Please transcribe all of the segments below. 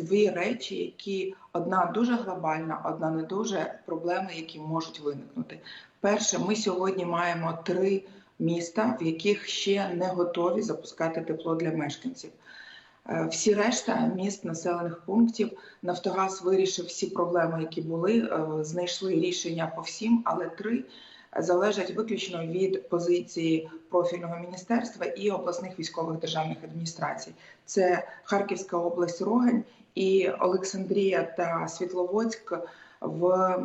дві речі, які одна дуже глобальна, одна не дуже проблеми, які можуть виникнути. Перше, ми сьогодні маємо три міста, в яких ще не готові запускати тепло для мешканців. Е, Всі решта міст населених пунктів Нафтогаз вирішив всі проблеми, які були, е, знайшли рішення по всім, але три залежать виключно від позиції профільного міністерства і обласних військових державних адміністрацій. Це Харківська область, Рогань і Олександрія та Світловодськ в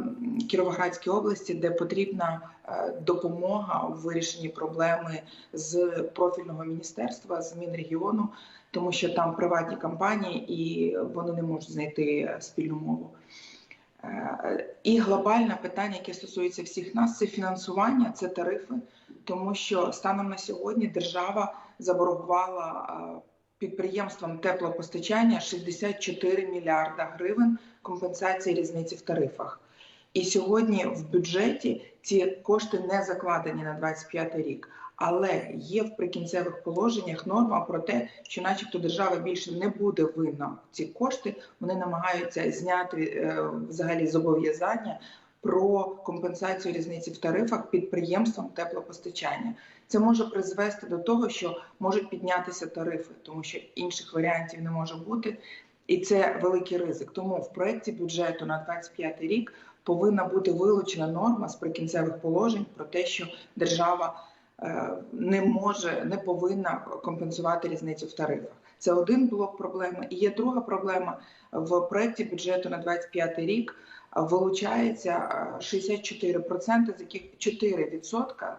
Кіровоградській області, де потрібна е, допомога у вирішенні проблеми з профільного міністерства, з Мінрегіону, тому що там приватні компанії і вони не можуть знайти спільну мову. Е, І глобальне питання, яке стосується всіх нас, це фінансування, це тарифи, тому що станом на сьогодні держава заборгувала е, підприємствам теплопостачання 64 мільярда гривень компенсації різниці в тарифах. І сьогодні в бюджеті ці кошти не закладені на 25 рік. Але є в прикінцевих положеннях норма про те, що, начебто, держава більше не буде винна ці кошти. Вони намагаються зняти е, взагалі зобов'язання про компенсацію різниці в тарифах підприємствам теплопостачання. Це може призвести до того, що можуть піднятися тарифи, тому що інших варіантів не може бути, і це великий ризик. Тому в проєкті бюджету на 25 рік повинна бути вилучена норма з прикінцевих положень про те, що держава не може, не повинна компенсувати різницю в тарифах. Це один блок проблеми. І є друга проблема в проєкті бюджету на 25 рік. е, Вилучається е, 64%, з яких 4%,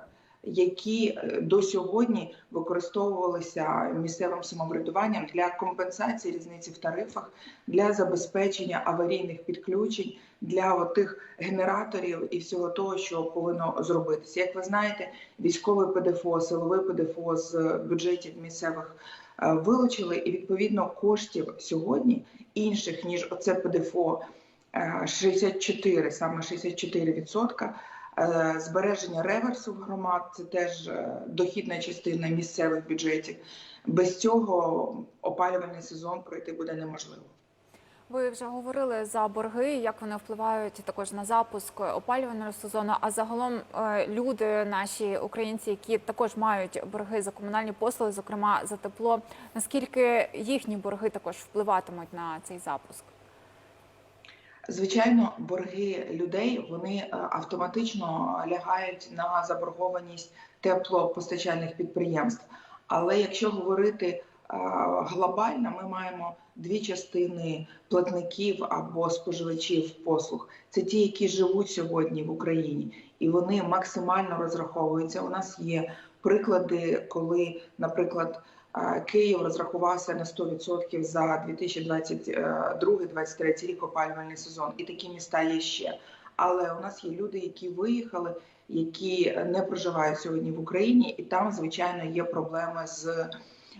які е, до сьогодні використовувалися місцевим самоврядуванням для компенсації різниці в тарифах, для забезпечення аварійних підключень, для тих генераторів і всього того, що повинно зробитися. Як ви знаєте, військовий ПДФО, силовий ПДФО з бюджетів місцевих е, вилучили, і відповідно коштів сьогодні інших ніж оце ПДФО е, 64, саме 64%, Е, збереження реверсу в громад це теж е, дохідна частина місцевих бюджетів. Без цього опалювальний сезон пройти буде неможливо. Ви вже говорили за борги, як вони впливають також на запуск опалювального сезону. А загалом е, люди, наші українці, які також мають борги за комунальні послуги, зокрема за тепло. Наскільки їхні борги також впливатимуть на цей запуск? Звичайно, борги людей вони е, автоматично лягають на заборгованість теплопостачальних підприємств. Але якщо говорити е, глобально, ми маємо дві частини платників або споживачів послуг. Це ті, які живуть сьогодні в Україні, і вони максимально розраховуються. У нас є приклади, коли, наприклад, Київ розрахувався на 100% за 2022-2023 рік опалювальний сезон, і такі міста є ще. Але у нас є люди, які виїхали, які не проживають сьогодні в Україні, і там, звичайно, є проблеми з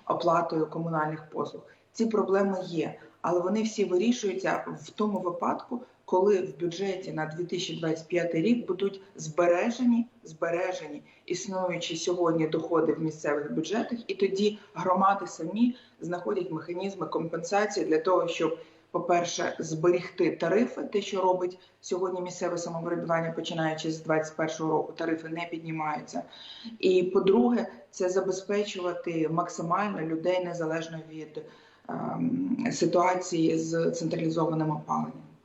оплатою комунальних послуг. Ці проблеми є, але вони всі вирішуються в тому випадку, коли в бюджеті на 2025 рік будуть збережені збережені існуючі сьогодні доходи в місцевих бюджетах, і тоді громади самі знаходять механізми компенсації для того, щоб, по-перше, зберігти тарифи, те, що робить сьогодні місцеве самоврядування, починаючи з 2021 року, тарифи не піднімаються. І по-друге, це забезпечувати максимально людей незалежно від ем, ситуації з централізованим опаленням.